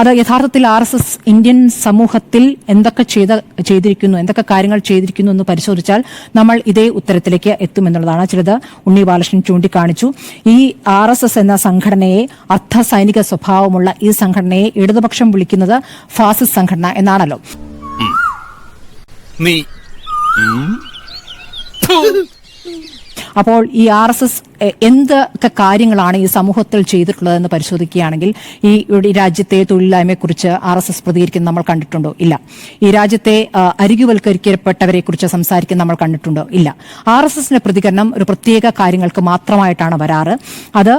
അത് യഥാർത്ഥത്തിൽ R S S Indian സമൂഹത്തിൽ എന്തൊക്കെ ചെയ്ത ചെയ്തിരിക്കുന്നു എന്തൊക്കെ കാര്യങ്ങൾ ചെയ്തിരിക്കുന്നു എന്ന് പരിശോധിച്ചാൽ നമ്മൾ ഇതേ ഉത്തരത്തിലേക്ക് എത്തുമെന്നുള്ളതാണ്. ചിലത് ഉണ്ണി ബാലകൃഷ്ണൻ ചൂണ്ടിക്കാണിച്ചു. ഈ ആർ എസ് എസ് എന്ന സംഘടനയെ അർദ്ധ സൈനിക സ്വഭാവമുള്ള ഈ സംഘടനയെ ഇടതുപക്ഷം വിളിക്കുന്നത് ഫാസിസ്റ്റ് സംഘടന എന്നാണല്ലോ. അപ്പോൾ ഈ ആർ എസ് എസ് എന്തൊക്കെ കാര്യങ്ങളാണ് ഈ സമൂഹത്തിൽ ചെയ്തിട്ടുള്ളതെന്ന് പരിശോധിക്കുകയാണെങ്കിൽ ഈ രാജ്യത്തെ തൊഴിലില്ലായ്മയെക്കുറിച്ച് ആർ എസ് എസ് പ്രതികരിക്കുന്നത് നമ്മൾ കണ്ടിട്ടുണ്ടോ? ഇല്ല. ഈ രാജ്യത്തെ അരികുവൽക്കരിക്കപ്പെട്ടവരെ കുറിച്ച് സംസാരിക്കുന്നത് നമ്മൾ കണ്ടിട്ടുണ്ടോ? ഇല്ല. ആർ എസ് എസിന്റെ പ്രതികരണം ഒരു പ്രത്യേക കാര്യങ്ങൾക്ക് മാത്രമായിട്ടാണ് വരാറ്. അത്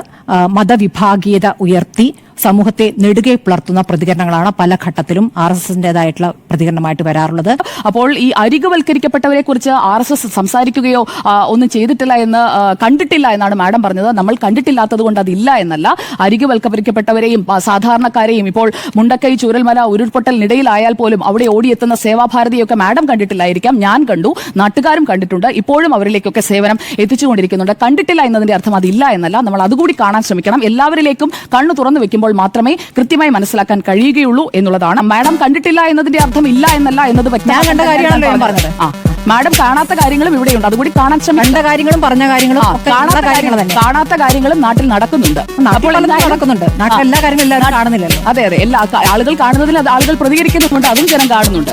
മതവിഭാഗീയത ഉയർത്തി സമൂഹത്തെ നെടുകെ പുലർത്തുന്ന പ്രതികരണങ്ങളാണ് പല ഘട്ടത്തിലും ആർ എസ് എസിന്റേതായിട്ടുള്ള പ്രതികരണമായിട്ട് വരാറുള്ളത്. അപ്പോൾ ഈ അരികുവൽക്കരിക്കപ്പെട്ടവരെ കുറിച്ച് ആർ എസ് എസ് സംസാരിക്കുകയോ ഒന്നും ചെയ്തിട്ടില്ല എന്ന് കണ്ടിട്ടില്ല എന്നാണ് മാഡം പറഞ്ഞത്. നമ്മൾ കണ്ടിട്ടില്ലാത്തത് കൊണ്ട് അതില്ല എന്നല്ല. അരികുവൽക്കരിക്കപ്പെട്ടവരെയും സാധാരണക്കാരെയും ഇപ്പോൾ മുണ്ടക്കൈ ചൂരൽമല ഉരുൾപൊട്ടലിനിടയിലായാൽ പോലും അവിടെ ഓടിയെത്തുന്ന സേവാഭാരതിയൊക്കെ മാഡം കണ്ടിട്ടില്ലായിരിക്കാം. ഞാൻ കണ്ടു. നാട്ടുകാരും കണ്ടിട്ടുണ്ട്. ഇപ്പോഴും അവരിലേക്കൊക്കെ സേവനം എത്തിച്ചുകൊണ്ടിരിക്കുന്നുണ്ട്. കണ്ടിട്ടില്ല എന്നതിന്റെ അർത്ഥം അതില്ല എന്നല്ല. നമ്മൾ അതുകൂടി കാണാൻ ശ്രമിക്കണം. എല്ലാവരിലേക്കും കണ്ണു തുറന്നു വെക്കുമ്പോൾ മാത്രമേ കൃത്യമായി മനസ്സിലാക്കാൻ കഴിയുകയുള്ളൂ എന്നുള്ളതാണ്. മാഡം കണ്ടിട്ടില്ല എന്നതിന്റെ അർത്ഥം ഇല്ല എന്നല്ല എന്നത് ഞാൻ കണ്ട കാര്യമാണ് ഞാൻ പറഞ്ഞത്. ആ. മാഡം കാണാത്ത കാര്യങ്ങളും ഇവിടെയുണ്ട്. അതുകൂടി കാണാൻ ശ്രമിക്കേണ്ട കാര്യങ്ങളും പറഞ്ഞ കാര്യങ്ങളും കാണാത്ത കാര്യങ്ങൾ തന്നെ കാണാത്ത കാര്യങ്ങളും നാട്ടിൽ നടക്കുന്നുണ്ട്. അപ്പോൾ നടക്കുന്നുണ്ട്. നാട്ടിൽ എല്ലാ കാര്യങ്ങളും എല്ലാവരും കാണുന്നില്ലല്ലോ. അതെ അതെ. എല്ലാ ആളുകൾ കാണുന്നതിൽ ആളുകൾ പ്രതികരിക്കുന്നുണ്ട് അതും ജനം കാണുന്നുണ്ട്.